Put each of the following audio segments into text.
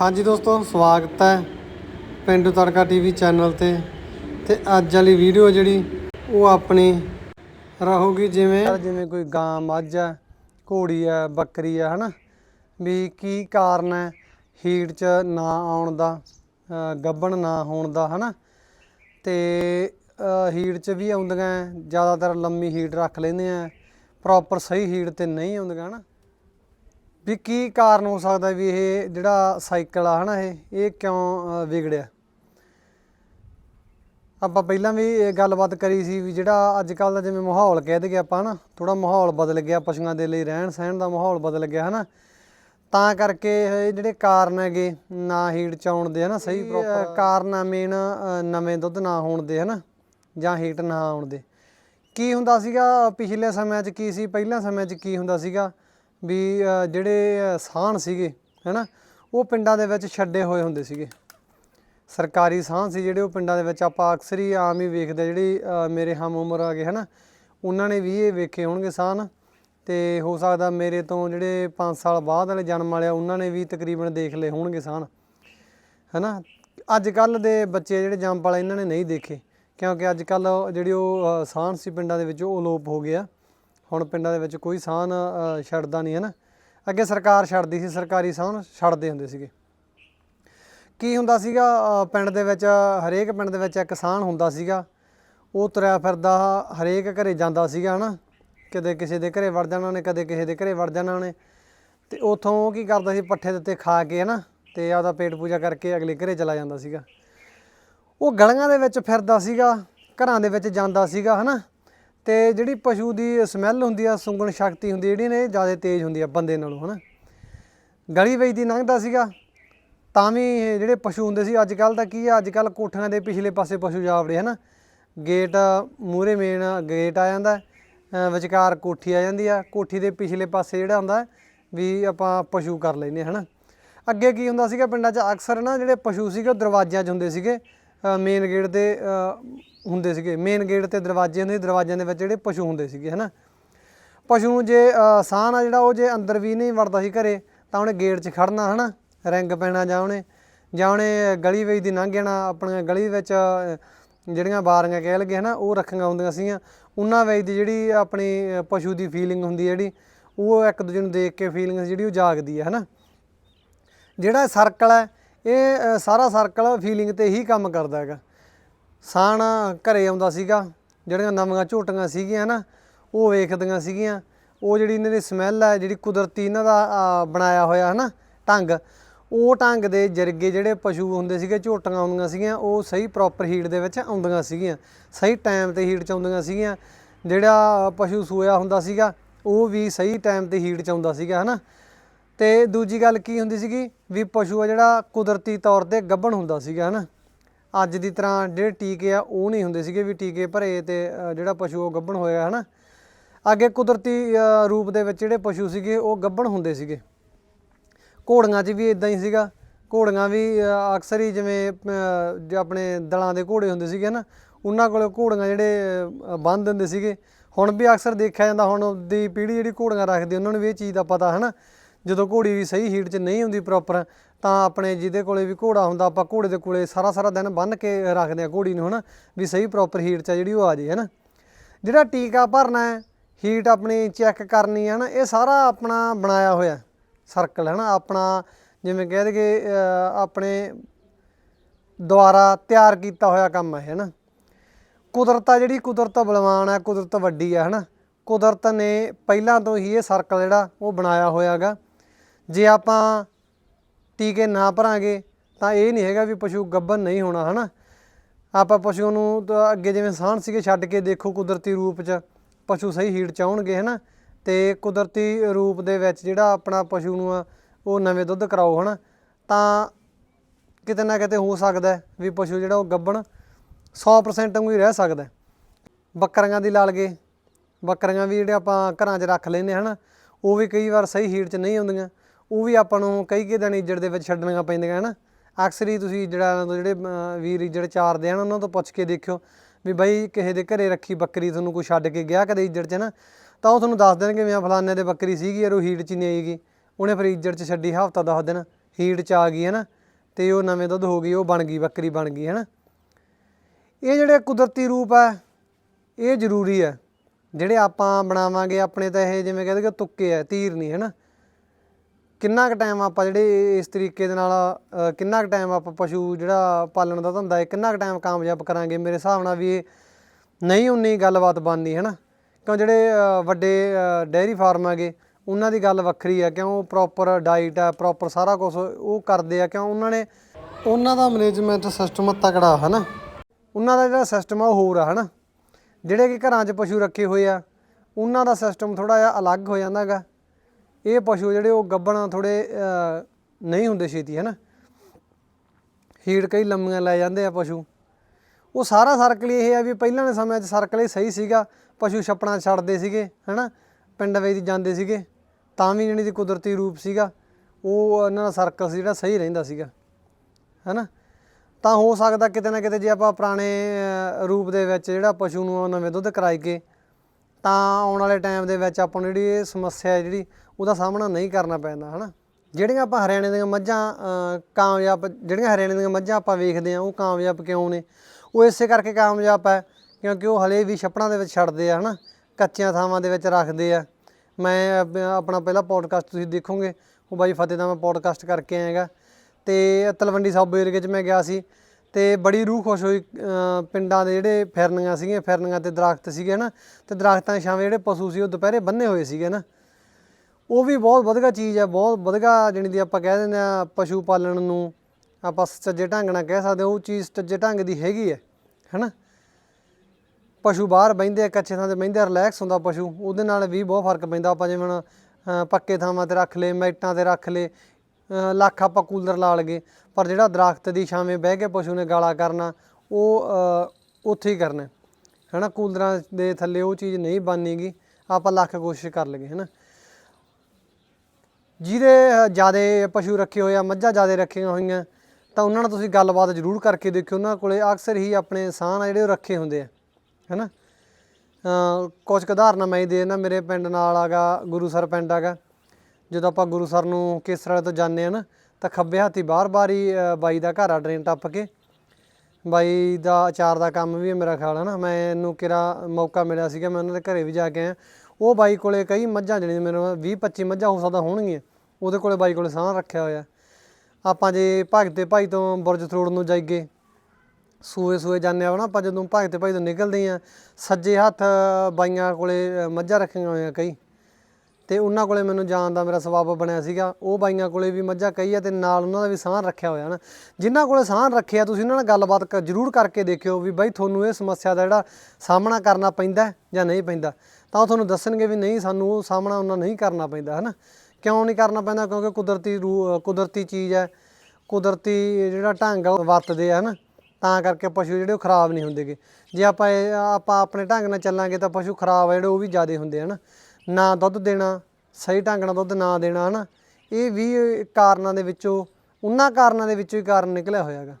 ਹਾਂਜੀ ਦੋਸਤੋ ਸਵਾਗਤ ਹੈ ਪਿੰਡੂ ਤੜਕਾ ਟੀਵੀ ਚੈਨਲ ਤੇ। ਤੇ ਅੱਜ ਵਾਲੀ ਵੀਡੀਓ ਜਿਹੜੀ ਉਹ ਆਪਣੀ ਰਹੂਗੀ ਜਿਵੇਂ ਜਿਵੇਂ ਕੋਈ ਗਾਂ ਮੱਝ ਹੈ ਘੋੜੀ ਹੈ ਬੱਕਰੀ ਹੈ ਹਨਾ? ਵੀ ਕੀ ਕਾਰਨ ਹੈ ਹੀਟ 'ਚ ਨਾ ਆਉਣ ਦਾ ਅ, ਗੱਭਣ ਨਾ ਹੋਣ ਦਾ ਹਨਾ? ਤੇ ਅ, ਹੀਟ 'ਚ ਵੀ ਆਉਂਦੀਆਂ ਜ਼ਿਆਦਾਤਰ ਲੰਮੀ ਹੀਟ ਰੱਖ ਲੈਂਦੇ ਆ। ਪ੍ਰੋਪਰ ਸਹੀ ਹੀਟ ਤੇ ਨਹੀਂ ਆਉਂਦੀਆਂ ਹਨਾ? ਵੀ ਕੀ ਕਾਰਨ ਹੋ ਸਕਦਾ ਵੀ ਇਹ ਜਿਹੜਾ ਸਾਈਕਲ ਆ ਹਨਾ ਇਹ ਇਹ ਕਿਉਂ ਵਿਗੜਿਆ? ਆਪਾਂ ਪਹਿਲਾਂ ਵੀ ਇਹ ਗੱਲਬਾਤ ਕਰੀ ਸੀ ਵੀ ਜਿਹੜਾ ਅੱਜ ਕੱਲ ਦਾ ਜਿਵੇਂ ਮਾਹੌਲ ਕਹਿ ਦਈਏ ਆਪਾਂ ਹਨਾ ਥੋੜਾ ਮਾਹੌਲ ਬਦਲ ਗਿਆ ਪਸ਼ੂਆਂ ਦੇ ਲਈ ਰਹਿਣ ਸਹਿਣ ਦਾ ਮਾਹੌਲ ਬਦਲ ਗਿਆ ਹਨਾ। ਤਾਂ ਕਰਕੇ ਇਹ ਜਿਹੜੇ ਕਾਰਨ ਹੈਗੇ ਨਾ ਹੀਟ ਚ ਆਉਣ ਦੇ ਹਨਾ ਸਹੀ ਪ੍ਰੋਪਰ ਕਾਰਨ ਆ ਮੇਨ ਨਵੇਂ ਦੁੱਧ ਨਾ ਹੋਣ ਦੇ ਹਨਾ ਜਾਂ ਹੀਟ ਨਾ ਆਉਣ ਦੇ। ਕੀ ਹੁੰਦਾ ਸੀਗਾ ਪਿਛਲੇ ਸਮਿਆਂ 'ਚ ਕੀ ਸੀ ਪਹਿਲਾਂ ਸਮਿਆਂ 'ਚ ਕੀ ਹੁੰਦਾ ਸੀਗਾ? ਵੀ ਜਿਹੜੇ ਅ, ਸਾਹਣ ਸੀਗੇ ਹੈਨਾ ਉਹ ਪਿੰਡਾਂ ਦੇ ਵਿੱਚ ਛੱਡੇ ਹੋਏ ਹੁੰਦੇ ਸੀਗੇ। ਸਰਕਾਰੀ ਸਾਹਣ ਸੀ ਜਿਹੜੇ ਉਹ ਪਿੰਡਾਂ ਦੇ ਵਿੱਚ। ਆਪਾਂ ਅਕਸਰ ਹੀ ਆਮ ਹੀ ਵੇਖਦੇ ਜਿਹੜੀ ਮੇਰੇ ਹਮ ਉਮਰ ਆ ਗਏ ਹਨਾ ਉਹਨਾਂ ਨੇ ਵੀ ਇਹ ਵੇਖੇ ਹੋਣਗੇ ਸਾਹਣ ਤੇ ਹੋ ਸਕਦਾ ਮੇਰੇ ਤੋਂ ਜਿਹੜੇ 5 ਸਾਲ ਬਾਅਦ ਵਾਲੇ ਜਨਮ ਵਾਲੇ ਆ ਉਹਨਾਂ ਨੇ ਵੀ ਤਕਰੀਬਨ ਦੇਖ ਲਏ ਹੋਣਗੇ ਸਾਹਣ ਹੈਨਾ। ਅੱਜ ਕੱਲ ਦੇ ਬੱਚੇ ਜਿਹੜੇ ਜੰਮ ਵਾਲੇ ਇਹਨਾਂ ਨੇ ਨਹੀਂ ਦੇਖੇ ਕਿਉਂਕਿ ਅੱਜ ਕੱਲ ਜਿਹੜੀ ਉਹ ਅ, ਸਾਹਣ ਸੀ ਪਿੰਡਾਂ ਦੇ ਵਿੱਚ ਉਹ ਅਲੋਪ ਹੋ ਗਿਆ ਹੁਣ ਪਿੰਡਾਂ ਦੇ ਵਿੱਚ ਕੋਈ ਸਾਹਣ ਛੱਡਦਾ ਨਹੀਂ, ਹੈ ਨਾ? ਅੱਗੇ ਸਰਕਾਰ ਛੱਡਦੀ ਸੀ, ਸਰਕਾਰੀ ਸਾਹਣ ਛੱਡਦੇ ਹੁੰਦੇ ਸੀਗੇ। ਕੀ ਹੁੰਦਾ ਸੀਗਾ ਪਿੰਡ ਦੇ ਵਿੱਚ, ਹਰੇਕ ਪਿੰਡ ਦੇ ਵਿੱਚ ਇੱਕ ਸਾਹਣ ਹੁੰਦਾ ਸੀਗਾ। ਉਹ ਤੁਰਿਆ ਫਿਰਦਾ, ਹਰੇਕ ਘਰੇ ਜਾਂਦਾ ਸੀਗਾ ਹਨਾ ਕਦੇ ਕਿਸੇ ਦੇ ਘਰੇ ਵੜ ਜਾਣਾ ਨੇ ਕਦੇ ਕਿਸੇ ਦੇ ਘਰੇ ਵੜ ਜਾਣਾ ਨੇ ਤੇ ਉਥੋਂ ਉਹ ਕੀ ਕਰਦਾ ਸੀ, ਪੱਠੇ ਦੇ ਉੱਤੇ ਖਾ ਕੇ ਹਨਾ ਤੇ ਆਪਦਾ ਪੇਟ ਪੂਜਾ ਕਰਕੇ ਅਗਲੇ ਘਰੇ ਚਲਾ ਜਾਂਦਾ ਸੀਗਾ। ਉਹ ਗਲੀਆਂ ਦੇ ਵਿੱਚ ਫਿਰਦਾ ਸੀਗਾ, ਘਰਾਂ ਦੇ ਵਿੱਚ ਜਾਂਦਾ ਸੀਗਾ ਹਨਾ ਤੇ ਜਿਹੜੀ ਪਸ਼ੂ ਦੀ ਸਮੈਲ ਹੁੰਦੀ ਆ, ਸੁੰਗਣ ਸ਼ਕਤੀ ਹੁੰਦੀ ਜਿਹੜੀ ਨੇ ਜ਼ਿਆਦਾ ਤੇਜ਼ ਹੁੰਦੀ ਆ ਬੰਦੇ ਨਾਲੋਂ, ਹਨਾ? ਗਲੀ ਵਿੱਚ ਦੀ ਲੰਘਦਾ ਸੀਗਾ, ਤਾਂ ਵੀ ਜਿਹੜੇ ਪਸ਼ੂ ਹੁੰਦੇ ਸੀ ਅੱਜ ਕੱਲ ਤਾਂ ਕੀ ਆ ਅੱਜ ਕੱਲ ਕੋਠੀਆਂ ਦੇ ਪਿਛਲੇ ਪਾਸੇ ਪਸ਼ੂ ਜਾ ਵੜੇ ਹਨਾ? ਗੇਟ ਮੂਰੇ ਮੇਨ ਗੇਟ ਆ ਜਾਂਦਾ ਵਿਚਕਾਰ ਕੋਠੀ ਆ ਜਾਂਦੀ ਆ, ਕੋਠੀ ਦੇ ਪਿਛਲੇ ਪਾਸੇ ਜਿਹੜਾ ਹੁੰਦਾ, ਵੀ ਆਪਾਂ ਪਸ਼ੂ ਕਰ ਲੈਨੇ ਹਨਾ? ਅੱਗੇ ਕੀ ਹੁੰਦਾ ਸੀਗਾ, ਪਿੰਡਾਂ 'ਚ ਅਕਸਰ ਨਾ ਜਿਹੜੇ ਪਸ਼ੂ ਸੀਗੇ, ਉਹ ਦਰਵਾਜ਼ਿਆਂ 'ਚ ਹੁੰਦੇ ਸੀਗੇ ਮੇਨ ਗੇਟ ਦੇ ਹੁੰਦੇ ਸੀਗੇ। ਮੇਨ ਗੇਟ ਤੇ ਦਰਵਾਜ਼ੇ ਹੁੰਦੇ ਦਰਵਾਜ਼ਿਆਂ ਦੇ ਵਿੱਚ ਜਿਹੜੇ ਪਸ਼ੂ ਹੁੰਦੇ ਸੀਗੇ ਹਨਾ? ਪਸ਼ੂ ਨੂੰ ਜੇ ਅ, ਸਾਹ ਆ ਜਿਹੜਾ ਉਹ ਜੇ ਅੰਦਰ ਵੀ ਨਹੀਂ ਵੜਦਾ ਸੀ ਘਰੇ ਤਾਂ ਉਹਨੇ ਗੇਟ 'ਚ ਖੜਨਾ ਹਨਾ? ਰਿੰਗ ਪੈਣਾ ਜਾਂ ਉਹਨੇ ਜਾਂ ਉਹਨੇ ਗਲੀ ਵਿੱਚ ਦੀ ਲੰਘ ਜਾਣਾ ਆਪਣੀਆਂ ਗਲੀ ਵਿੱਚ ਜਿਹੜੀਆਂ ਬਾਰੀਆਂ ਕਹਿ ਲਗੇ ਹਨਾ ਉਹ ਰੱਖੀਆਂ ਹੁੰਦੀਆਂ ਸੀਗੀਆਂ। ਉਹਨਾਂ ਵਿੱਚ ਦੀ ਜਿਹੜੀ ਆਪਣੀ ਪਸ਼ੂ ਦੀ ਫੀਲਿੰਗ ਹੁੰਦੀ ਹੈ ਜਿਹੜੀ ਉਹ ਇੱਕ ਦੂਜੇ ਨੂੰ ਦੇਖ ਕੇ ਫੀਲਿੰਗ ਜਿਹੜੀ ਉਹ ਜਾਗਦੀ ਹੈ ਹਨਾ? ਜਿਹੜਾ ਸਰਕਲ ਹੈ ਇਹ ਸਾਰਾ ਸਰਕਲ ਫੀਲਿੰਗ ਤੇ ਹੀ ਕੰਮ ਕਰਦਾ ਹੈਗਾ। ਸਾਣ ਘਰੇ ਆਉਂਦਾ ਸੀਗਾ, ਜਿਹੜੀਆਂ ਨਵੀਆਂ ਝੋਟੀਆਂ ਸੀਗੀਆਂ ਨਾ, ਉਹ ਵੇਖਦੀਆਂ ਸੀਗੀਆਂ। ਉਹ ਜਿਹੜੀ ਇਹਨਾਂ ਦੀ ਸਮੈਲ ਹੈ, ਜਿਹੜੀ ਕੁਦਰਤੀ ਇਹਨਾਂ ਦਾ ਬਣਾਇਆ ਹੋਇਆ ਹਨਾ ਢੰਗ, ਉਹ ਢੰਗ ਦੇ ਜਰਗੇ ਜਿਹੜੇ ਪਸ਼ੂ ਹੁੰਦੇ ਸੀਗੇ, ਝੋਟੀਆਂ ਆਉਂਦੀਆਂ ਸੀਗੀਆਂ, ਉਹ ਸਹੀ ਪ੍ਰੋਪਰ ਹੀਟ ਦੇ ਵਿੱਚ ਆਉਂਦੀਆਂ ਸੀਗੀਆਂ। ਸਹੀ ਟਾਈਮ ਤੇ ਹੀਟ ਚ ਆਉਂਦੀਆਂ ਸੀਗੀਆਂ। ਜਿਹੜਾ ਪਸ਼ੂ ਸੂਇਆ ਹੁੰਦਾ ਸੀਗਾ, ਉਹ ਵੀ ਸਹੀ ਟਾਈਮ ਤੇ ਹੀਟ ਚ ਆਉਂਦਾ ਸੀਗਾ ਹਨਾ ਤੇ ਦੂਜੀ ਗੱਲ ਕੀ ਹੁੰਦੀ ਸੀਗੀ ਵੀ ਪਸ਼ੂ ਆ ਜਿਹੜਾ ਕੁਦਰਤੀ ਤੌਰ ਤੇ ਗੱਭਣ ਹੁੰਦਾ ਸੀਗਾ ਹਨਾ? ਅੱਜ ਦੀ ਤਰ੍ਹਾਂ ਜਿਹੜੇ ਟੀਕੇ ਆ ਉਹ ਨਹੀਂ ਹੁੰਦੇ ਸੀਗੇ ਵੀ ਟੀਕੇ ਭਰੇ ਤੇ ਜਿਹੜਾ ਪਸ਼ੂ ਉਹ ਗੱਭਣ ਹੋਇਆ ਹਨਾ? ਅੱਗੇ ਕੁਦਰਤੀ ਰੂਪ ਦੇ ਵਿੱਚ ਜਿਹੜੇ ਪਸ਼ੂ ਸੀਗੇ ਉਹ ਗੱਭਣ ਹੁੰਦੇ ਸੀਗੇ। ਘੋੜੀਆਂ 'ਚ ਵੀ ਇਦਾਂ ਹੀ ਸੀਗਾ। ਘੋੜੀਆਂ ਵੀ ਅਕਸਰ ਹੀ ਜਿਵੇਂ ਜੇ ਆਪਣੇ ਦਲਾਂ ਦੇ ਘੋੜੇ ਹੁੰਦੇ ਸੀਗੇ ਨਾ ਉਹਨਾਂ ਕੋਲੇ ਘੋੜੀਆਂ ਜਿਹੜੇ ਅ, ਬੰਨ੍ਹ ਦਿੰਦੇ ਸੀਗੇ। ਹੁਣ ਵੀ ਅਕਸਰ ਦੇਖਿਆ ਜਾਂਦਾ ਹੁਣ ਦੀ ਪੀੜ੍ਹੀ ਜਿਹੜੀ ਘੋੜੀਆਂ ਰੱਖਦੀ ਉਹਨਾਂ ਨੂੰ ਵੀ ਇਹ ਚੀਜ਼ ਦਾ ਪਤਾ ਹੈ ਨਾ ਜਦੋਂ ਘੋੜੀ ਵੀ ਸਹੀ ਹੀਟ 'ਚ ਨਹੀਂ ਹੁੰਦੀ ਪ੍ਰੋਪਰ ਤਾਂ ਆਪਣੇ ਜਿਹਦੇ ਕੋਲੇ ਵੀ ਘੋੜਾ ਹੁੰਦਾ ਆਪਾਂ ਘੋੜੇ ਦੇ ਕੋਲੇ ਸਾਰਾ ਸਾਰਾ ਦਿਨ ਬੰਨ੍ਹ ਕੇ ਰੱਖਦੇ ਆ ਘੋੜੀ ਨੂੰ ਹਨਾ? ਵੀ ਸਹੀ ਪ੍ਰੋਪਰ ਹੀਟ 'ਚ ਆ ਜਿਹੜੀ ਉਹ ਆ ਜੇ ਹਨਾ? ਜਿਹੜਾ ਟੀਕਾ ਭਰਨਾ ਹੈ ਹੀਟ ਆਪਣੀ ਚੈੱਕ ਕਰਨੀ ਹੈ ਨਾ ਇਹ ਸਾਰਾ ਆਪਣਾ ਬਣਾਇਆ ਹੋਇਆ ਸਰਕਲ ਹੈ ਨਾ ਆਪਣਾ ਜਿਵੇਂ ਕਹਿ ਦਈਏ ਅ, ਆਪਣੇ ਦੁਆਰਾ ਤਿਆਰ ਕੀਤਾ ਹੋਇਆ ਕੰਮ ਹੈ ਨਾ ਕੁਦਰਤ ਆ ਜਿਹੜੀ ਕੁਦਰਤ ਬਲਵਾਨ ਹੈ ਕੁਦਰਤ ਵੱਡੀ ਹੈ ਹਨਾ? ਕੁਦਰਤ ਨੇ ਪਹਿਲਾਂ ਤੋਂ ਹੀ ਇਹ ਸਰਕਲ ਜਿਹੜਾ ਉਹ ਬਣਾਇਆ ਹੋਇਆਗਾ ਜੇ ਆਪਾਂ ਟੀਕੇ ਨਾ ਭਰਾਂਗੇ ਤਾਂ ਇਹ ਨਹੀਂ ਹੈਗਾ ਵੀ ਪਸ਼ੂ ਗੱਭਣ ਨਹੀਂ ਹੋਣਾ, ਹਨਾ? ਆਪਾਂ ਪਸ਼ੂ ਨੂੰ ਤਾਂ ਅੱਗੇ ਜਿਵੇਂ ਸਾਹਣ ਸੀਗੇ ਛੱਡ ਕੇ ਦੇਖੋ ਕੁਦਰਤੀ ਰੂਪ 'ਚ ਪਸ਼ੂ ਸਹੀ ਹੀਟ 'ਚ ਆਉਣਗੇ, ਹਨਾ? ਤੇ ਕੁਦਰਤੀ ਰੂਪ ਦੇ ਵਿੱਚ ਜਿਹੜਾ ਆਪਣਾ ਪਸ਼ੂ ਨੂੰ ਆ, ਉਹ ਨਵੇਂ ਦੁੱਧ ਕਰਾਓ, ਹਨਾ? ਤਾਂ ਕਿਤੇ ਨਾ ਕਿਤੇ ਹੋ ਸਕਦਾ ਵੀ ਪਸ਼ੂ ਜਿਹੜਾ ਉਹ ਗੱਬਣ 100% ਵਾਂਗੂ ਹੀ ਰਹਿ ਸਕਦਾ। ਹੈ। ਬੱਕਰੀਆਂ ਦੀ ਲਾ ਲਗੇ ਬੱਕਰੀਆਂ ਵੀ ਜਿਹੜੇ ਆਪਾਂ ਘਰਾਂ 'ਚ ਰੱਖ ਲੈਂਦੇ, ਹਨਾ? ਉਹ ਵੀ ਕਈ ਵਾਰ ਸਹੀ ਹੀਟ 'ਚ ਨਹੀਂ ਆਉਂਦੀਆਂ। ਉਹ ਵੀ ਆਪਾਂ ਨੂੰ ਕਈ ਕਈ ਦਿਨ ਇੱਜੜ ਦੇ ਵਿੱਚ ਛੱਡਣੀਆਂ ਪੈਂਦੀਆਂ ਹਨਾ। ਅਕਸਰ ਹੀ ਤੁਸੀਂ ਜਿਹੜਾ ਜਿਹੜੇ ਵੀਰ ਇੱਜੜ ਚਾਰਦੇ ਹਨ, ਉਹਨਾਂ ਤੋਂ ਪੁੱਛ ਕੇ ਦੇਖਿਓ ਵੀ ਬਾਈ ਕਿਸੇ ਦੇ ਘਰੇ ਰੱਖੀ ਬੱਕਰੀ ਤੁਹਾਨੂੰ ਕੋਈ ਛੱਡ ਕੇ ਗਿਆ ਕਦੇ ਇੱਜੜ 'ਚ ਨਾ ਤਾਂ ਉਹ ਤੁਹਾਨੂੰ ਦੱਸ ਦੇਣਗੇ ਮੈਂ ਆ ਫਲਾਣੇ ਦੇ ਬੱਕਰੀ ਸੀਗੀ ਯਾਰ, ਉਹ ਹੀਟ 'ਚ ਨਹੀਂ ਆਏਗੀ ਉਹਨੇ ਫਿਰ ਇੱਜੜ 'ਚ ਛੱਡੀ ਹਫਤਾ ਦਸ ਦਿਨ, ਹੀਟ ਚ ਆ ਗਈ ਹੈ ਨਾ ਤੇ ਉਹ ਨਵੇਂ ਦੁੱਧ ਹੋ ਗਈ, ਉਹ ਬਣ ਗਈ, ਬੱਕਰੀ ਬਣ ਗਈ ਹੈ ਨਾ ਇਹ ਜਿਹੜੇ ਕੁਦਰਤੀ ਰੂਪ ਹੈ ਇਹ ਜ਼ਰੂਰੀ ਹੈ ਜਿਹੜੇ ਆਪਾਂ ਬਣਾਵਾਂਗੇ ਆਪਣੇ ਤਾਂ ਇਹ ਜਿਵੇਂ ਕਹਿੰਦੇ ਕਿ ਤੁੱਕੇ ਹੈ ਤੀਰ ਨਹੀਂ ਹੈ ਨਾ ਕਿੰਨਾ ਕੁ ਟਾਈਮ ਆਪਾਂ ਜਿਹੜੇ ਇਸ ਤਰੀਕੇ ਦੇ ਨਾਲ ਅ, ਕਿੰਨਾ ਕੁ ਟਾਈਮ ਆਪਾਂ ਪਸ਼ੂ ਜਿਹੜਾ ਪਾਲਣ ਦਾ ਧੰਦਾ ਹੈ ਕਿੰਨਾ ਕੁ ਟਾਈਮ ਕਾਮਯਾਬ ਕਰਾਂਗੇ? ਮੇਰੇ ਹਿਸਾਬ ਨਾਲ ਵੀ ਇਹ ਨਹੀਂ ਉਨੀ ਗੱਲਬਾਤ ਬਣਨੀ ਹੈ ਨਾ ਕਿਉਂ ਜਿਹੜੇ ਅ, ਵੱਡੇ ਡੇਅਰੀ ਫਾਰਮ ਹੈਗੇ ਉਹਨਾਂ ਦੀ ਗੱਲ ਵੱਖਰੀ ਹੈ ਕਿਉਂ ਪ੍ਰੋਪਰ ਡਾਈਟ ਆ ਪ੍ਰੋਪਰ ਸਾਰਾ ਕੁਝ ਉਹ ਕਰਦੇ ਆ ਕਿਉਂ ਉਹਨਾਂ ਨੇ ਉਹਨਾਂ ਦਾ ਮੈਨੇਜਮੈਂਟ ਸਿਸਟਮ ਤਕੜਾ ਹੈ ਨਾ ਉਹਨਾਂ ਦਾ ਜਿਹੜਾ ਸਿਸਟਮ ਆ ਉਹ ਹੋਰ ਆ ਹਨਾ? ਜਿਹੜੇ ਕਿ ਘਰਾਂ 'ਚ ਪਸ਼ੂ ਰੱਖੇ ਹੋਏ ਆ ਉਹਨਾਂ ਦਾ ਸਿਸਟਮ ਥੋੜਾ ਜਿਹਾ ਅਲੱਗ ਹੋ ਜਾਂਦਾ ਹੈਗਾ। ਇਹ ਪਸ਼ੂ ਜਿਹੜੇ ਉਹ ਗੱਬਣ ਥੋੜੇ ਨਹੀਂ ਹੁੰਦੇ ਛੇਤੀ, ਹੈ ਨਾ? ਹੀੜ ਕਈ ਲੰਮੀਆਂ ਲੈ ਜਾਂਦੇ ਆ ਪਸ਼ੂ। ਉਹ ਸਾਰਾ ਸਰਕਲ ਹੀ ਇਹ ਆ ਵੀ ਪਹਿਲਾਂ ਦੇ ਸਮਿਆਂ 'ਚ ਸਰਕਲ ਹੀ ਸਹੀ ਸੀਗਾ। ਪਸ਼ੂ ਛੱਪਣਾ ਛੱਡਦੇ ਸੀਗੇ ਹਨਾ ਪਿੰਡ ਵਿੱਚ ਜਾਂਦੇ ਸੀਗੇ, ਤਾਂ ਵੀ ਜਿਹੜੀ ਦੀ ਕੁਦਰਤੀ ਰੂਪ ਸੀਗਾ। ਉਹ ਇਹਨਾਂ ਦਾ ਸਰਕਲ ਸੀ ਜਿਹੜਾ ਸਹੀ ਰਹਿੰਦਾ ਸੀਗਾ ਹੈਨਾ ਤਾਂ ਹੋ ਸਕਦਾ ਕਿਤੇ ਨਾ ਕਿਤੇ ਜੇ ਆਪਾਂ ਪੁਰਾਣੇ ਰੂਪ ਦੇ ਵਿੱਚ ਜਿਹੜਾ ਪਸ਼ੂ ਨੂੰ ਨਵੇਂ ਦੁੱਧ ਕਰਾਈ ਕੇ ਤਾਂ ਆਉਣ ਵਾਲੇ ਟਾਈਮ ਦੇ ਵਿੱਚ ਆਪਾਂ ਨੂੰ ਜਿਹੜੀ ਇਹ ਸਮੱਸਿਆ ਜਿਹੜੀ ਉਹਦਾ ਸਾਹਮਣਾ ਨਹੀਂ ਕਰਨਾ ਪੈਂਦਾ, ਹਨਾ? ਜਿਹੜੀਆਂ ਆਪਾਂ ਹਰਿਆਣੇ ਦੀਆਂ ਮੱਝਾਂ ਕਾਮਯਾਬ, ਜਿਹੜੀਆਂ ਹਰਿਆਣੇ ਦੀਆਂ ਮੱਝਾਂ ਆਪਾਂ ਵੇਖਦੇ ਆ ਉਹ ਕਾਮਯਾਬ ਕਿਉਂ ਨੇ? ਉਹ ਇਸੇ ਕਰਕੇ ਕਾਮਯਾਬ ਹੈ, ਕਿਉਂਕਿ ਉਹ ਹਲੇ ਵੀ ਛੱਪੜਾਂ ਦੇ ਵਿੱਚ ਛੱਡਦੇ ਆ, ਹਨਾ? ਕੱਚੀਆਂ ਥਾਵਾਂ ਦੇ ਵਿੱਚ ਰੱਖਦੇ ਆ। ਮੈਂ ਆਪਣਾ ਪਹਿਲਾ ਪੋਡਕਾਸਟ ਤੁਸੀਂ ਦੇਖੋਗੇ, ਉਹ ਬਾਈ ਫਤਿਹ ਦਾ ਮੈਂ ਪੋਡਕਾਸਟ ਕਰਕੇ ਆਏਗਾ ਤੇ ਤਲਵੰਡੀ ਸਾਬੋ ਏਰੀਏ 'ਚ ਮੈਂ ਗਿਆ ਸੀ, ਤੇ ਬੜੀ ਰੂਹ ਖੁਸ਼ ਹੋਈ ਪਿੰਡਾਂ ਦੇ ਜਿਹੜੇ ਫਿਰਨੀਆਂ ਸੀਗੀਆਂ, ਫਿਰਨੀਆਂ ਤੇ ਦਰਖਤ ਸੀਗੇ ਨਾ ਤੇ ਦਰਖਤਾਂ ਦੇ ਛਾਵੇਂ ਜਿਹੜੇ ਪਸ਼ੂ ਸੀ, ਉਹ ਦੁਪਹਿਰੇ ਬੰਨੇ ਹੋਏ ਸੀਗੇ ਨਾ ਉਹ ਵੀ ਬਹੁਤ ਵਧੀਆ ਚੀਜ਼ ਹੈ, ਬਹੁਤ ਵਧੀਆ ਜਿਹੜੀ ਦੀ ਆਪਾਂ ਕਹਿ ਦਿੰਦੇ ਆ ਪਸ਼ੂ ਪਾਲਣ ਨੂੰ ਆਪਾਂ ਸੱਜੇ ਢੰਗ ਨਾਲ ਕਹਿ ਸਕਦੇ ਉਹ ਚੀਜ਼ ਸੱਜੇ ਢੰਗ ਦੀ ਹੈਗੀ ਹੈ, ਹੈਨਾ? ਪਸ਼ੂ ਬਾਹਰ ਬਹਿੰਦੇ ਆ, ਕੱਚੇ ਥਾਂ ਤੇ ਬਹਿੰਦੇ ਰਿਲੈਕਸ ਹੁੰਦਾ ਪਸ਼ੂ, ਉਹਦੇ ਨਾਲ ਵੀ ਬਹੁਤ ਫ਼ਰਕ ਪੈਂਦਾ, ਆਪਾਂ ਜਿਵੇਂ ਹੁਣ ਪੱਕੇ ਥਾਵਾਂ ਤੇ ਰੱਖ ਲਏ, ਮੈਟਾਂ ਤੇ ਰੱਖ ਲਏ ਲੱਖ ਆਪਾਂ ਕੂਲਰ ਲਾ ਲਗੇ, ਪਰ ਜਿਹੜਾ ਦਰਖਤ ਦੀ ਛਾਵੇਂ ਬਹਿ ਕੇ ਪਸ਼ੂ ਨੇ ਗਾਲਾ ਕਰਨਾ, ਉਹ ਉੱਥੇ ਹੀ ਕਰਨਾ, ਹੈਨਾ? ਕੂਲਰਾਂ ਦੇ ਥੱਲੇ ਉਹ ਚੀਜ਼ ਨਹੀਂ ਬਣਨੀਗੀ ਆਪਾਂ ਲੱਖ ਕੋਸ਼ਿਸ਼ ਕਰ ਲਗੇ, ਹੈਨਾ? ਜਿਹਦੇ ਜਿਆਦੇ ਪਸ਼ੂ ਰੱਖੇ ਹੋਏ ਆ, ਮੱਝਾਂ ਜਿਆਦੇ ਰੱਖੀਆਂ ਹੋਈਆਂ, ਤਾਂ ਉਹਨਾਂ ਨਾਲ ਤੁਸੀਂ ਗੱਲਬਾਤ ਜ਼ਰੂਰ ਕਰਕੇ ਦੇਖਿਓ। ਉਹਨਾਂ ਕੋਲੇ ਅਕਸਰ ਹੀ ਆਪਣੇ ਸਾਨ ਆ ਜਿਹੜੇ ਉਹ ਰੱਖੇ ਹੁੰਦੇ ਆ, ਹੈਨਾ? ਅ ਕੁਝ ਉਦਾਹਰਨਾਂ ਮੈਂ ਹੀ ਦੇ ਨਾ ਮੇਰੇ ਪਿੰਡ ਨਾਲ ਆਗਾ ਗੁਰੂਸਰ ਪਿੰਡ ਆਗਾ। ਜਦੋਂ ਆਪਾਂ ਗੁਰੂਸਰ ਨੂੰ ਕੇਸਰ ਵਾਲੇ ਤੋਂ ਜਾਂਦੇ ਆ ਨਾ, ਤਾਂ ਖੱਬੇ ਹੱਥੀ ਬਾਰ-ਬਾਰ ਹੀ ਬਾਈ ਦਾ ਘਰ ਆ, ਡਰੇਨ ਟੱਪ ਕੇ। ਬਾਈ ਦਾ, ਅਚਾਰ ਦਾ ਕੰਮ ਵੀ ਹੈ ਮੇਰਾ ਖਿਆਲ ਹੈ ਨਾ। ਮੈਨੂੰ ਕਿਰਾ ਮੌਕਾ ਮਿਲਿਆ ਸੀਗਾ, ਮੈਂ ਉਹਨਾਂ ਦੇ ਘਰੇ ਵੀ ਜਾ ਕੇ ਆਇਆ। ਉਹ ਬਾਈ ਕੋਲੇ ਕਈ ਮੱਝਾਂ ਜਿਹੜੀਆਂ ਮੈਨੂੰ 20 25 ਮੱਝਾਂ ਹੋ ਸਕਦਾ ਹੋਣਗੀਆਂ। ਉਹਦੇ ਕੋਲੇ ਬਾਈ ਕੋਲੇ ਸਾਹ ਰੱਖਿਆ ਹੋਇਆ। ਆਪਾਂ ਜੇ ਭਗਤੇ ਭਾਈ ਤੋਂ ਬੁਰਜ ਥਰੋੜ ਨੂੰ ਜਾਈਏ, ਸੂਏ ਸੂਏ ਜਾਂਦੇ ਆ ਨਾ ਆਪਾਂ, ਜਦੋਂ ਭਗਤੇ ਭਾਈ ਤੋਂ ਨਿਕਲਦੇ ਆ, ਸੱਜੇ ਹੱਥ ਬਾਈਆਂ ਕੋਲੇ ਮੱਝਾਂ ਰੱਖੀਆਂ ਹੋਈਆਂ ਕਈ। ਤੇ ਉਹਨਾਂ ਕੋਲੇ ਮੈਨੂੰ ਜਾਣ ਦਾ ਮੇਰਾ ਸਵਾਬ ਬਣਿਆ ਸੀਗਾ। ਉਹ ਬਾਈਆਂ ਕੋਲੇ ਵੀ ਮੱਝਾਂ ਕਈ ਆ ਤੇ ਨਾਲ ਉਹਨਾਂ ਦਾ ਵੀ ਸਾਹ ਰੱਖਿਆ ਹੋਇਆ ਨਾ। ਜਿਨ੍ਹਾਂ ਕੋਲੇ ਸਾਹ ਰੱਖਿਆ, ਤੁਸੀਂ ਉਹਨਾਂ ਨਾਲ ਗੱਲਬਾਤ ਕ- ਜ਼ਰੂਰ ਕਰਕੇ ਦੇਖਿਓ ਵੀ ਬਾਈ ਤੁਹਾਨੂੰ ਇਹ ਸਮੱਸਿਆ ਦਾ ਜਿਹੜਾ ਸਾਹਮਣਾ ਕਰਨਾ ਪੈਂਦਾ ਜਾਂ ਨਹੀਂ ਪੈਂਦਾ। ਤਾਂ ਉਹ ਤੁਹਾਨੂੰ ਦੱਸਣਗੇ ਵੀ ਨਹੀਂ, ਸਾਨੂੰ ਉਹ ਸਾਹਮਣਾ ਉਹਨਾਂ ਨਹੀਂ ਕਰਨਾ ਪੈਂਦਾ ਹੈ ਨਾ ਕਿਉਂ ਨਹੀਂ ਕਰਨਾ ਪੈਂਦਾ? ਕਿਉਂਕਿ ਕੁਦਰਤੀ ਰੂ- ਕੁਦਰਤੀ ਚੀਜ਼ ਹੈ। ਕੁਦਰਤੀ ਜਿਹੜਾ ਢੰਗ ਆ, ਉਹ ਵਰਤਦੇ ਆ, ਹਨਾ? ਤਾਂ ਕਰਕੇ ਪਸ਼ੂ ਜਿਹੜੇ ਉਹ ਖਰਾਬ ਨਹੀਂ ਹੁੰਦੇਗੇ। ਜੇ ਆਪਾਂ ਇਹ- ਆਪਾਂ ਆਪਣੇ ਢੰਗ ਨਾਲ ਚੱਲਾਂਗੇ ਤਾਂ ਪਸ਼ੂ ਖਰਾਬ ਆ ਜਿਹੜੇ, ਉਹ ਵੀ ਜ਼ਿਆਦਾ ਹੁੰਦੇ ਹਨ? ਨਾ ਦੁੱਧ ਦੇਣਾ, ਸਹੀ ਢੰਗ ਨਾਲ ਦੁੱਧ ਨਾ ਦੇਣਾ, ਹਨਾ? ਇਹ ਵੀ ਕਾਰਨਾਂ ਦੇ ਵਿੱਚੋਂ, ਉਹਨਾਂ ਕਾਰਨਾਂ ਦੇ ਵਿੱਚੋਂ ਹੀ ਕਾਰਨ ਨਿਕਲਿਆ ਹੋਇਆ ਹੋਇਆਗਾ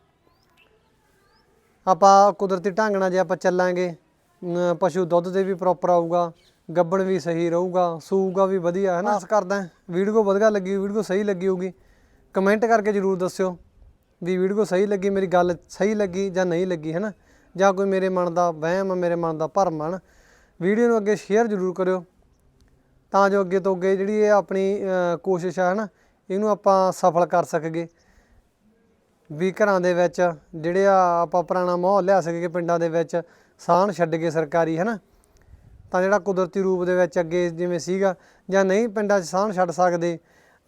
ਆਪਾਂ ਕੁਦਰਤੀ ਢੰਗ ਨਾਲ ਜੇ ਆਪਾਂ ਚੱਲਾਂਗੇ ਅਮ ਪਸ਼ੂ ਦੁੱਧ ਦੇ ਵੀ ਪ੍ਰੋਪਰ ਆਊਗਾ। ਗੱਬਣ ਵੀ ਸਹੀ ਰਹੂਗਾ ਸੂਊਗਾ ਵੀ ਵਧੀਆ ਹੈ ਨਾ? ਆਸ ਕਰਦਾ ਵੀਡੀਓ ਵਧੀਆ ਲੱਗੀ ਵੀਡੀਓ ਸਹੀ ਲੱਗੀ ਹੋਊਗੀ। ਕਮੈਂਟ ਕਰਕੇ ਜਰੂਰ ਦੱਸਿਓ ਵੀ ਵੀਡੀਓ ਸਹੀ ਲੱਗੀ ਮੇਰੀ ਗੱਲ ਸਹੀ ਲੱਗੀ ਜਾਂ ਨਹੀਂ ਲੱਗੀ ਹੈ ਨਾ? ਜਾਂ ਕੋਈ ਮੇਰੇ ਮਨ ਦਾ ਵਹਿਮ ਮੇਰੇ ਮਨ ਦਾ ਭਰਮ ਆ ਨਾ? ਵੀਡੀਓ ਨੂੰ ਅੱਗੇ ਸ਼ੇਅਰ ਜਰੂਰ ਕਰਿਓ। ਤਾਂ ਜੋ ਅੱਗੇ ਤੋਂ ਅੱਗੇ ਜਿਹੜੀ ਇਹ ਆਪਣੀ ਕੋਸ਼ਿਸ਼ ਹੈ ਨਾ? ਇਹਨੂੰ ਆਪਾਂ ਸਫਲ ਕਰ ਸਕੀਏ। ਵੀ ਘਰਾਂ ਦੇ ਵਿੱਚ ਜਿਹੜੇ ਆ ਆਪਾਂ ਪੁਰਾਣਾ ਮਾਹੌਲ ਲਿਆ ਸਕੀਏ ਪਿੰਡਾਂ ਦੇ ਵਿੱਚ ਸਾਹਣ ਛੱਡ ਕੇ ਸਰਕਾਰੀ ਹੈ ਨਾ? ਤਾਂ ਜਿਹੜਾ ਕੁਦਰਤੀ ਰੂਪ ਦੇ ਵਿੱਚ ਅੱਗੇ ਜਿਵੇਂ ਸੀਗਾ ਜਾਂ ਨਹੀਂ ਪਿੰਡਾਂ 'ਚ ਸਾਹਣ ਛੱਡ ਸਕਦੇ,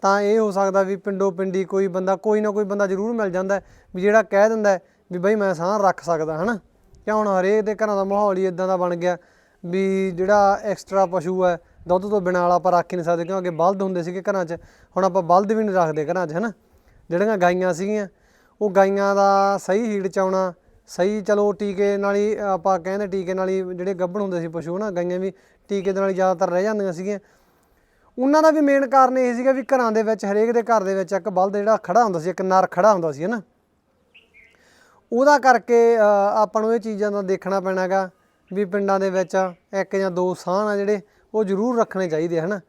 ਤਾਂ ਇਹ ਹੋ ਸਕਦਾ ਵੀ ਪਿੰਡੋ ਪਿੰਡੀ ਕੋਈ ਬੰਦਾ, ਕੋਈ ਨਾ ਕੋਈ ਬੰਦਾ ਜ਼ਰੂਰ ਮਿਲ ਜਾਂਦਾ ਵੀ ਜਿਹੜਾ ਕਹਿ ਦਿੰਦਾ ਵੀ ਬਈ ਮੈਂ ਸਾਹ ਰੱਖ ਸਕਦਾ, ਹਨਾ? ਕਿਉਂ ਹੁਣ ਹਰੇਕ ਦੇ ਘਰਾਂ ਦਾ ਮਾਹੌਲ ਹੀ ਇਦਾਂ ਦਾ ਬਣ ਗਿਆ ਵੀ ਜਿਹੜਾ ਐਕਸਟਰਾ ਪਸ਼ੂ ਹੈ, ਦੁੱਧ ਤੋਂ ਬਿਨਾਂ ਵਾਲਾ ਆਪਾਂ ਰੱਖ ਹੀ ਨਹੀਂ ਸਕਦੇ, ਕਿਉਂਕਿ ਅੱਗੇ ਬਲਦ ਹੁੰਦੇ ਸੀਗੇ ਘਰਾਂ 'ਚ, ਹੁਣ ਆਪਾਂ ਬਲਦ ਵੀ ਨਹੀਂ ਰੱਖਦੇ ਘਰਾਂ 'ਚ, ਹਨਾ? ਜਿਹੜੀਆਂ ਗਾਈਆਂ ਸੀਗੀਆਂ, ਉਹ ਗਾਈਆਂ ਦਾ ਸਹੀ ਹੀੜ ਚ ਆਉਣਾ ਸਹੀ, ਚਲੋ ਟੀਕੇ ਨਾਲ ਹੀ ਆਪਾਂ ਕਹਿੰਦੇ ਟੀਕੇ ਨਾਲ ਹੀ ਜਿਹੜੇ ਗੱਭਣ ਹੁੰਦੇ ਸੀ ਪਸ਼ੂ ਨਾ ਗਾਈਆਂ ਵੀ ਟੀਕੇ ਦੇ ਨਾਲ ਹੀ ਜ਼ਿਆਦਾਤਰ ਰਹਿ ਜਾਂਦੀਆਂ ਸੀਗੀਆਂ। ਉਹਨਾਂ ਦਾ ਵੀ ਮੇਨ ਕਾਰਨ ਇਹ ਸੀਗਾ ਵੀ ਘਰਾਂ ਦੇ ਵਿੱਚ, ਹਰੇਕ ਦੇ ਘਰ ਦੇ ਵਿੱਚ ਇੱਕ ਬਲਦ ਜਿਹੜਾ ਖੜਾ ਹੁੰਦਾ ਸੀ, ਇੱਕ ਨਰ ਖੜਾ ਹੁੰਦਾ ਸੀ ਹਨਾ। ਉਹਦਾ ਕਰਕੇ ਆਪਾਂ ਨੂੰ ਇਹ ਚੀਜ਼ਾਂ ਦਾ ਦੇਖਣਾ ਪੈਣਾਗਾ ਵੀ ਪਿੰਡਾਂ ਦੇ ਵਿੱਚ ਇੱਕ ਜਾਂ ਦੋ ਸਾਹ ਆ ਜਿਹੜੇ, ਉਹ ਜ਼ਰੂਰ ਰੱਖਣੇ ਚਾਹੀਦੇ ਹਨ।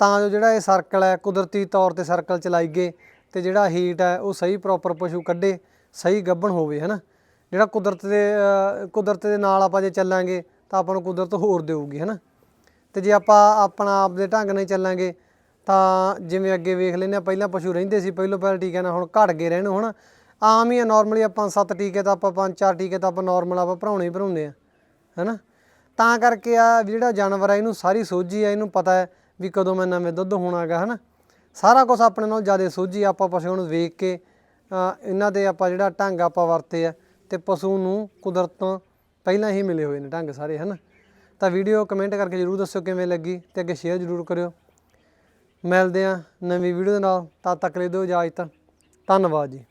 ਤਾਂ ਜੋ ਜਿਹੜਾ ਇਹ ਸਰਕਲ ਹੈ, ਕੁਦਰਤੀ ਤੌਰ ਤੇ ਸਰਕਲ ਚਲਾਈਏ ਤੇ ਜਿਹੜਾ ਹੀਟ ਹੈ, ਉਹ ਸਹੀ ਪ੍ਰੋਪਰ ਪਸ਼ੂ ਕੱਢੇ, ਸਹੀ ਗੱਭਣ ਹੋਵੇ ਹਨਾ। ਜਿਹੜਾ ਕੁਦਰਤ ਦੇ ਕੁਦਰਤ ਦੇ ਨਾਲ ਆਪਾਂ ਜੇ ਚੱਲਾਂਗੇ ਤਾਂ ਆਪਾਂ ਨੂੰ ਕੁਦਰਤ ਹੋਰ ਦੇਊਗੀ, ਹਨਾ? ਤੇ ਜੇ ਆਪਾਂ ਆਪਣਾ ਆਪ ਦੇ ਢੰਗ ਨਾਲ ਚੱਲਾਂਗੇ ਤਾਂ ਜਿਵੇਂ ਅੱਗੇ ਵੇਖ ਲੈਂਦੇ ਆ ਪਹਿਲਾਂ ਪਸ਼ੂ ਰਹਿੰਦੇ ਸੀ, ਪਹਿਲੋਂ ਪਹਿਲ ਟੀਕੇ ਨਾਲ ਹੁਣ ਘਟ ਗਏ ਰਹਿਣ ਹੁਣ। ਆਮ ਹੀ ਆ ਨਾਰਮਲੀ ਆਪਾਂ ਸੱਤ ਟੀਕੇ ਤਾਂ ਆਪਾਂ ਪੰਜ, ਚਾਰ ਟੀਕੇ ਤਾਂ ਆਪਾਂ ਨਾਰਮਲ ਆਪਾਂ ਭਰਾਉਣੇ ਹੀ ਭਰਾਉਂਦੇ ਆ, ਹੈਨਾ? ਤਾਂ ਕਰਕੇ ਆ ਜਿਹੜਾ ਜਾਨਵਰ ਆ, ਇਹਨੂੰ ਸਾਰੀ ਸੋਝੀ ਆ, ਇਹਨੂੰ ਪਤਾ ਹੈ ਵੀ ਕਦੋਂ ਮੈਂ ਨਵੇਂ ਦੁੱਧ ਹੋਣਾਗਾ, ਹਨਾ? ਸਾਰਾ ਕੁਝ ਆਪਣੇ ਨਾਲ ਜ਼ਿਆਦਾ ਸੋਝੀ ਆਪਾਂ ਪਸ਼ੂ ਨੂੰ ਵੇਖ ਕੇ ਇਹਨਾਂ ਦੇ ਆਪਾਂ ਜਿਹੜਾ ਢੰਗ ਆਪਾਂ ਵਰਤੇ ਆ ਤੇ ਪਸ਼ੂ ਨੂੰ ਕੁਦਰਤ ਤੋਂ ਪਹਿਲਾਂ ਹੀ ਮਿਲੇ ਹੋਏ ਨੇ ਢੰਗ ਸਾਰੇ, ਹਨਾ? ਤਾਂ ਵੀਡੀਓ ਕਮੈਂਟ ਕਰਕੇ ਜਰੂਰ ਦੱਸਿਓ ਕਿਵੇਂ ਲੱਗੀ ਤੇ ਅੱਗੇ ਸ਼ੇਅਰ ਜਰੂਰ ਕਰਿਓ। ਮਿਲਦੇ ਆ ਨਵੀਂ ਵੀਡੀਓ ਦੇ ਨਾਲ, ਤਦ ਤੱਕ ਲਈ ਦਿਓ ਇਜਾਜ਼ਤ। ਧੰਨਵਾਦ ਜੀ।